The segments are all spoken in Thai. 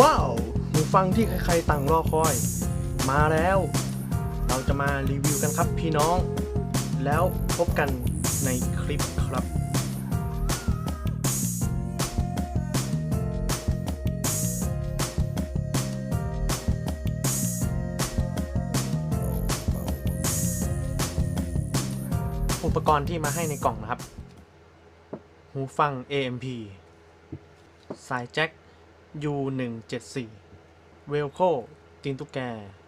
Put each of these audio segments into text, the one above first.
ว้าวหูฟังที่ใครๆต่างรอคอย มาแล้ว เราจะมารีวิวกันครับพี่น้อง แล้วพบกันในคลิปครับอุปกรณ์ที่มาให้ในกล่องนะครับ หูฟัง AMP สายแจ็ค U174 เวลโคตีนตุ๊กแก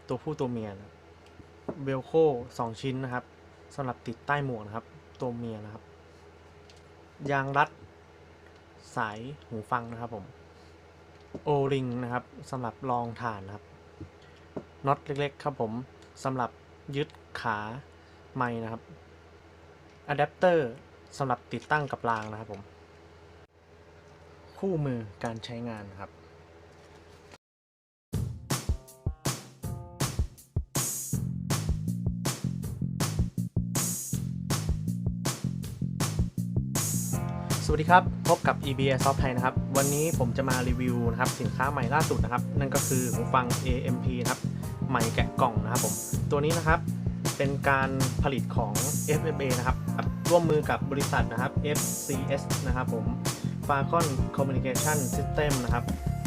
ตัวผู้ตัวเมียนะเวลโคสองชิ้นนะครับสำหรับติดใต้หมวกนะครับ ตัวเมียนะครับ ยางรัด สายหูฟังนะครับผมโอริงนะครับสำหรับรองฐานนะครับน็อตเล็กๆ ครับผมสำหรับยึดขาไม้นะครับอะแดปเตอร์สำหรับติดตั้งกับรางนะครับผม คู่มือการใช้งานครับ สวัสดีครับ พบกับ EBS Soft Thai นะครับ วันนี้ผมจะมารีวิวนะครับสินค้าใหม่ล่าสุดนะครับ นั่นก็คือหูฟัง AMP นะครับ ใหม่แกะกล่องนะครับผม ตัวนี้นะครับเป็นการผลิตของ FFA นะครับ ร่วมมือกับบริษัทนะครับ FCS นะครับผม Falcon Communication System นะครับ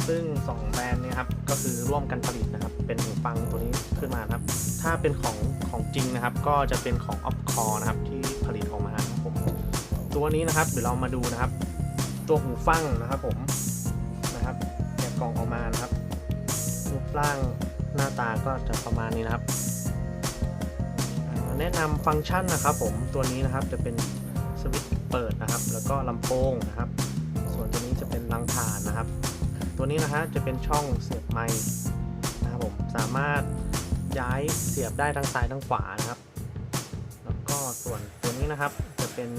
ซึ่ง 2 แบรนด์เนี้ครับ ก็คือร่วมกันผลิตนะครับ เป็นหูฟังตัวนี้ขึ้นมานครับ ถ้าเป็นของของจริงนะครับ ก็จะเป็นของ Opcore นะครับที่ผลิตออกมา ตัวนี้นะครับ เดี๋ยวเรามาดูนะครับ ตัวหูฟังนะครับผมนะครับแกะกล่องออกมานะครับรูปร่างหน้าตาก็จะประมาณนี้นะครับ แนะนำฟังก์ชันนะครับ ผมตัวนี้นะครับจะเป็นสวิตช์เปิดนะครับ แล้วก็ลำโพงนะครับ ส่วนตัวนี้จะเป็นรังฐานนะครับ ตัวนี้นะฮะจะเป็นช่องเสียบไมค์นะครับผมสามารถย้ายเสียบได้ทั้งซ้ายทั้งขวานะครับ แล้วก็ส่วนตัวนี้นะครับจะเป็น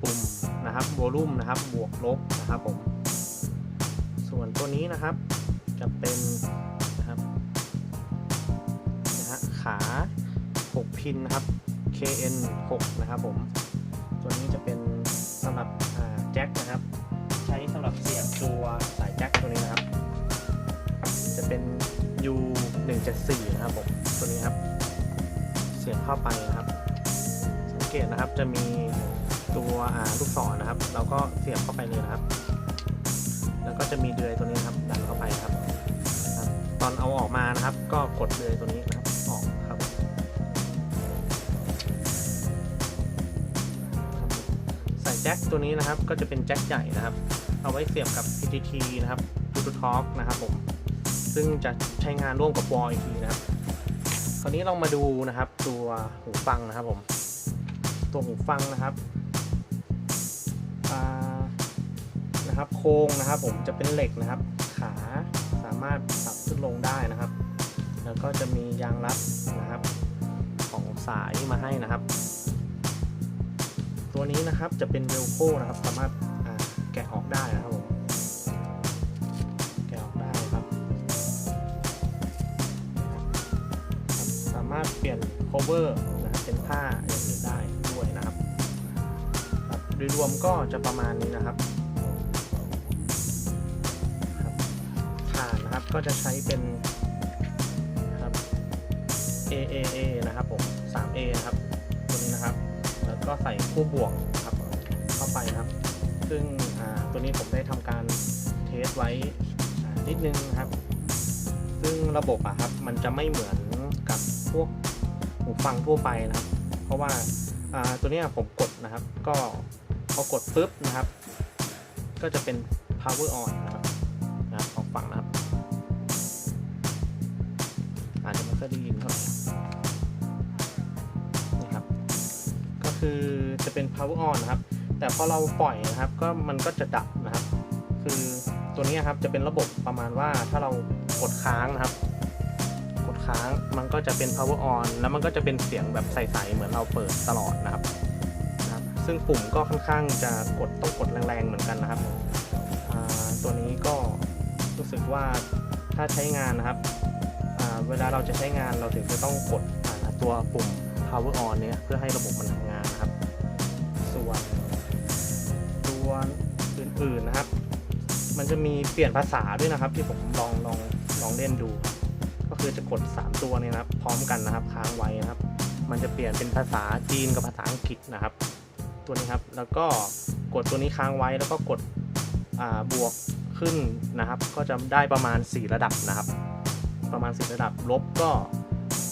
ปุ่มนะครับวอลลุ่มนะครับบวกลบนะครับผมส่วนตัวนี้นะครับจะเป็นนะครับนะฮะขา 6 พินนะครับ KN 6นะครับผมตัวนี้จะเป็นสำหรับแจ็คนะครับ ใช้สำหรับเสียบตัวสายแจ็คตัวนี้นะครับ จะเป็น U 1 7 4นะครับผมตัวนี้ครับ เสียบเข้าไปนะครับ สังเกตนะครับจะมี ตัวลูกศรนะครับ เราก็เสียบเข้าไปเลยนะครับ แล้วก็จะมีเดือยตัวนี้นครับดันเข้าไปครับครับ ตอนเอาออกมานะครับ ก็กดเดือยตัวนี้นะครับออกครับใส่แจ็คตัวนี้นะครับ ก็จะเป็นแจ็คใหญ่นะครับ เอาไว้เสียบกับ PTT นะครับ Bluetooth Talk นะครับผมซึ่งจะใช้งานร่วมกับวอลอีกทีนะครับคราวนี้เรามาดูนะครับตัวหูฟังนะครับผมตัวหูฟังนะครับ นะครับโครงนะครับผมจะเป็นเหล็กนะครับ ขาสามารถปรับขึ้นลงได้นะครับ แล้วก็จะมียางรัดนะครับ ของสายมาให้นะครับ ตัวนี้นะครับจะเป็นเวลโคนะครับ สามารถแกะออกได้นะครับผมแกะออกได้ครับ สามารถเปลี่ยน cover นะครับเป็นผ้าอย่างอื่นได้ด้วยนะครับโดยรวมก็จะประมาณนี้นะครับ ก็จะใช้เป็นครับ AAA นะครับผม 3A นะครับ ตัวนี้นะครับ แล้วก็ใส่คู่บวกครับเข้าไปครับ ซึ่งตัวนี้ผมได้ทำการเทสไว้นิดนึงครับ ซึ่งระบบอะครับ มันจะไม่เหมือนกับพวกหูฟังทั่วไปนะครับ เพราะว่าตัวนี้ผมกดนะครับ ก็พอกดปุ๊บนะครับ ก็จะเป็น power on นะครับนะครับของฝั่งนะครับ อาจจะไม่ค่อยได้ยินเท่าไหร่นี่ครับ ก็คือจะเป็น power on นะครับ แต่พอเราปล่อยนะครับ ก็มันก็จะดับนะครับ คือตัวนี้ครับจะเป็นระบบประมาณว่าถ้าเรากดค้างนะครับ กดค้างมันก็จะเป็น power on แล้วมันก็จะเป็นเสียงแบบใสๆเหมือนเราเปิดตลอดนะครับนะครับ ซึ่งปุ่มก็ค่อนข้างจะกดต้องกดแรงๆเหมือนกันนะครับตัวนี้ก็รู้สึกว่าถ้าใช้งานนะครับ ลาเราจะใช้งานเราถึงจะต้องกดตัวปุ่ม power on เนี่ยเพื่อให้ระบบมันทำงานนะครับ ส่วนตัวอื่นๆนะครับ มันจะมีเปลี่ยนภาษาด้วยนะครับ ที่ผมลองลองลองเล่นดู ก็คือจะกด 3 ตัวเนี่ยนะครับพร้อมกันนะครับค้างไว้นะครับ มันจะเปลี่ยนเป็นภาษาจีนกับภาษาอังกฤษนะครับ ตัวนี้ครับแล้วก็กดตัวนี้ค้างไว้แล้วก็กดบวกขึ้นนะครับ ก็จะได้ประมาณ 4 ระดับนะครับ ประมาณ4ระดับ ลบก็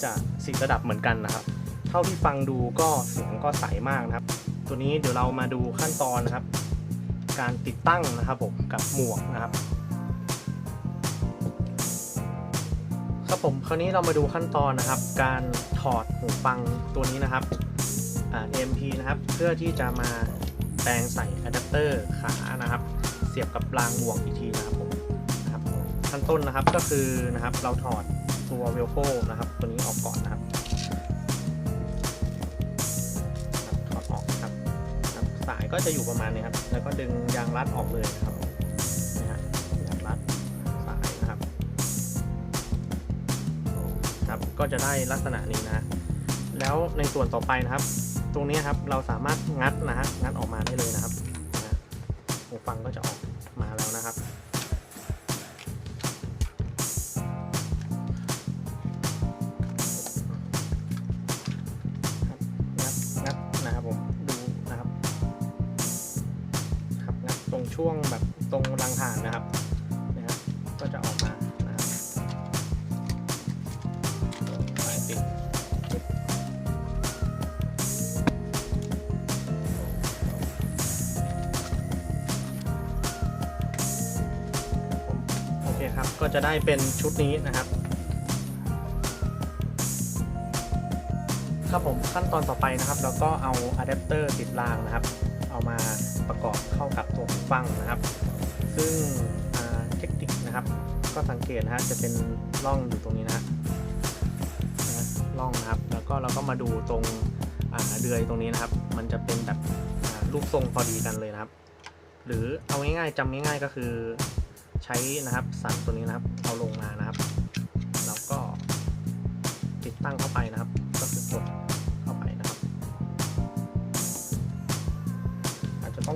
จะ4ระดับเหมือนกันนะครับ เท่าที่ฟังดูก็เสียงก็ใสมากนะครับ ตัวนี้เดี๋ยวเรามาดูขั้นตอนนะครับ การติดตั้งนะครับผมกับหมวกนะครับ ครับผมคราวนี้เรามาดูขั้นตอนนะครับ การถอดหูฟังตัวนี้นะครับ AMP นะครับ เพื่อที่จะมาแปลงใส่อะแดปเตอร์ขานะครับ เสียบกับรางหมวกอีกทีนะครับ ขั้นต้นนะครับก็คือนะครับเราถอดตัวเวลโฟนะครับ ตัวนี้ออกก่อนนะครับถอดออกนะครับครับ สายก็จะอยู่ประมาณนี้ครับ แล้วก็ดึงยางรัดออกเลยนะครับนะฮะยางรัดสายนะครับครับ ก็จะได้ลักษณะนี้นะ แล้วในส่วนต่อไปนะครับ ตรงนี้ครับเราสามารถงัดนะฮะงัดออกมาได้เลยนะครับนะฮะหูฟังก็จะออกมาแล้วนะครับ ช่วงแบบตรงรังฐานนะครับนะฮะก็จะออกมานะครับสายติดโอเคครับก็จะได้เป็นชุดนี้นะครับครับผมขั้นตอนต่อไปนะครับ เราก็เอาอะแดปเตอร์ติดรางนะครับ เอามาประกอบเข้ากับตัวหูฟังนะครับ ซึ่งเทคนิคนะครับ ก็สังเกตนะฮะจะเป็นร่องอยู่ตรงนี้นะฮะร่องนะครับ แล้วก็เราก็มาดูตรงเดือยตรงนี้นะครับ มันจะเป็นแบบรูปทรงพอดีกันเลยนะครับ หรือเอาง่ายๆจำง่ายๆก็คือใช้นะครับสันตัวนี้นะครับ เอาลงมานะครับ แล้วก็ติดตั้งเข้าไปนะครับ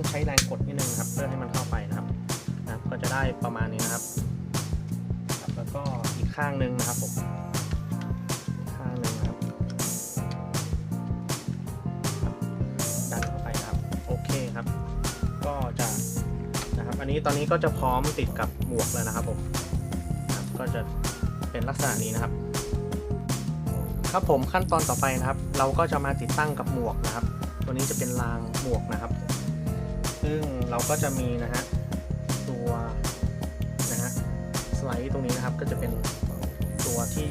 ต้องใช้แรงกดนิดนึงครับ เพื่อให้มันเข้าไปนะครับนะก็จะได้ประมาณนี้นะครับครับแล้วก็อีกข้างหนึ่งนะครับผมข้างหนึ่งนะครับดันเข้าไปครับโอเคครับ ก็จะนะครับ อันนี้ตอนนี้ก็จะพร้อมติดกับหมวกแล้วนะครับผมครับก็จะเป็นลักษณะนี้นะครับครับผมขั้นตอนต่อไปนะครับ เราก็จะมาติดตั้งกับหมวกนะครับ ตัวนี้จะเป็นรางหมวกนะครับ ซึ่งเราก็จะมีนะฮะตัวนะฮะสไลด์ตรงนี้นะครับก็จะเป็นตัวที่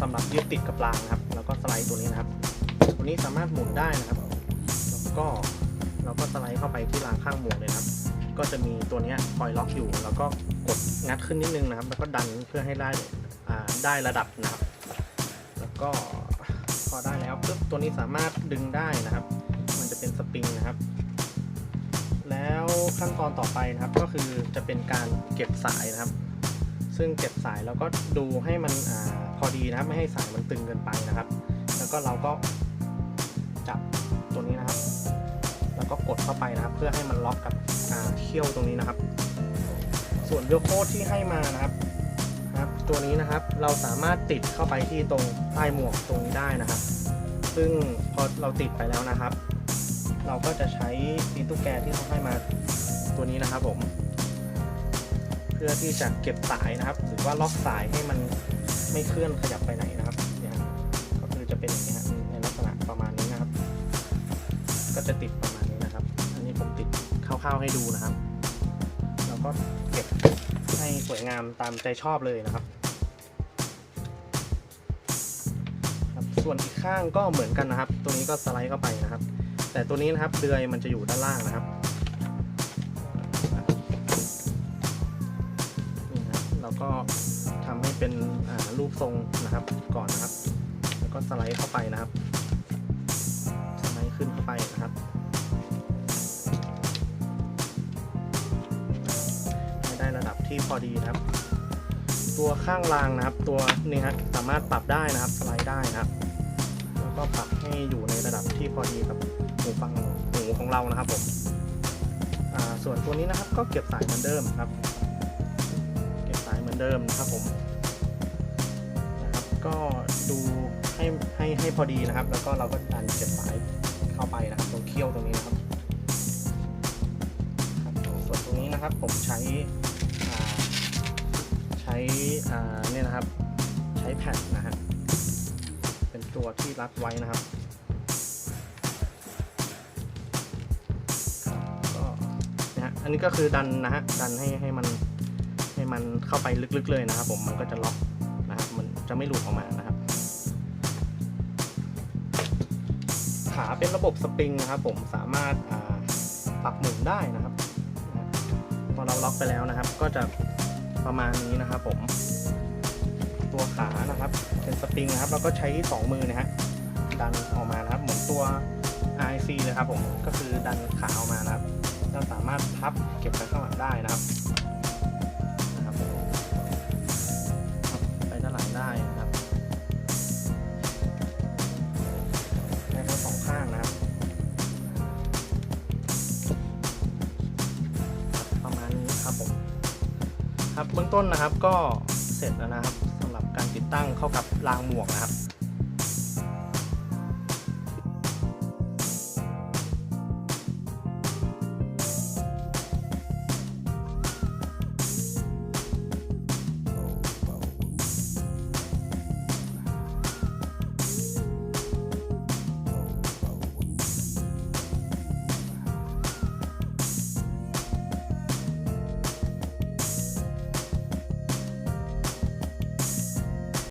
สำหรับยึดติดกับรางนะครับ แล้วก็สไลด์ตัวนี้นะครับ ตัวนี้สามารถหมุนได้นะครับ แล้วก็เราก็สไลด์เข้าไปที่รางข้างหมวกเลยนะครับ ก็จะมีตัวนี้คอยล็อกอยู่ แล้วก็กดงัดขึ้นนิดนึงนะครับ แล้วก็ดันเพื่อให้ได้ได้ระดับนะครับ แล้วก็พอได้แล้วปุ๊บตัวนี้สามารถดึงได้นะครับ มันจะเป็นสปริงนะครับ แล้วขั้นตอนต่อไปนะครับก็คือจะเป็นการเก็บสายนะครับ ซึ่งเก็บสายแล้วก็ดูให้มันอพอดีนะครับ ไม่ให้สายมันตึงเกินไปนะครับ แล้วก็เราก็จับตัวนี้นะครับ แล้วก็กดเข้าไปนะครับ เพื่อให้มันล็อกกับเขี้ยวตรงนี้นะครับ ส่วนโยโคดที่ให้มานะครับครับ ตัวนี้นะครับเราสามารถติดเข้าไปที่ตรงใต้หมวกตรงนี้ได้นะครับ ซึ่งพอเราติดไปแล้วนะครับ เราก็จะใช้ตีนตุ๊กแกที่เขาให้มาตัวนี้นะครับผม เพื่อที่จะเก็บสายนะครับ หรือว่าล็อกสายให้มันไม่เคลื่อนขยับไปไหนนะครับเนี่ยก็คือจะเป็นอย่างนี้ฮะในลักษณะประมาณนี้นะครับ ก็จะติดประมาณนี้นะครับ อันนี้ผมติดคร่าวๆให้ดูนะครับแล้วก็เก็บให้สวยงามตามใจชอบเลยนะครับครับส่วนอีกข้างก็เหมือนกันนะครับ ตัวนี้ก็สไลด์เข้าไปนะครับ แต่ตัวนี้นะครับเดือยมันจะอยู่ด้านล่างนะครับนี่นะครับเราก็ทำให้เป็นรูปทรงนะครับก่อนนะครับ แล้วก็สไลด์เข้าไปนะครับสไลด์ขึ้นเข้าไปนะครับให้ได้ระดับที่พอดีนะครับ ตัวข้างรางนะครับ ตัวนี้ครับสามารถปรับได้นะครับสไลด์ได้นะครับ แล้วก็ปรับให้อยู่ในระดับที่พอดีกับ หูฟังหูของเรานะครับผมส่วนตัวนี้นะครับก็เก็บสายเหมือนเดิมครับเดิมนะครับผมนะครับก็ดูให้ให้ให้พอดีนะครับ แล้วก็เราก็ดันเสียบสายเข้าไปนะครับตรงเขี้ยวตรงนี้นะครับครับส่วนตรงนี้นะครับผมใช้ใช้เนี่ยนะครับ ใช้แผ่นนะฮะเป็นตัวที่รัดไว้นะครับันนี้ก็คือดันนะฮะ ดันให้ให้มันให้มันเข้าไปลึกๆเลยนะครับ ผม มันก็จะล็อกนะครับ มันจะไม่หลุดออกมานะครับ ขาเป็นระบบสปริงนะครับผมสามารถาปรับหมุนได้นะครับ พอเราล็อกไปแล้วนะครับ ก็จะประมาณนี้นะครับผม ตัวขานะครับเป็นสปริงนะครับ เราก็ใช้ 2 มือนะฮะ ดันออกมานะครับ เหมือนตัว RIC เลยครับผม ก็คือดันขาออกมานะครับ เราสามารถพับเก็บไปข้างหลังได้นะครับครับไปด้านหลังได้นะครับได้ทั้งสองข้างนะครับประมาณนี้ครับผมครับเบื้องต้นนะครับก็เสร็จแล้วนะครับสำหรับการติดตั้งเข้ากับรางหมวกนะครับ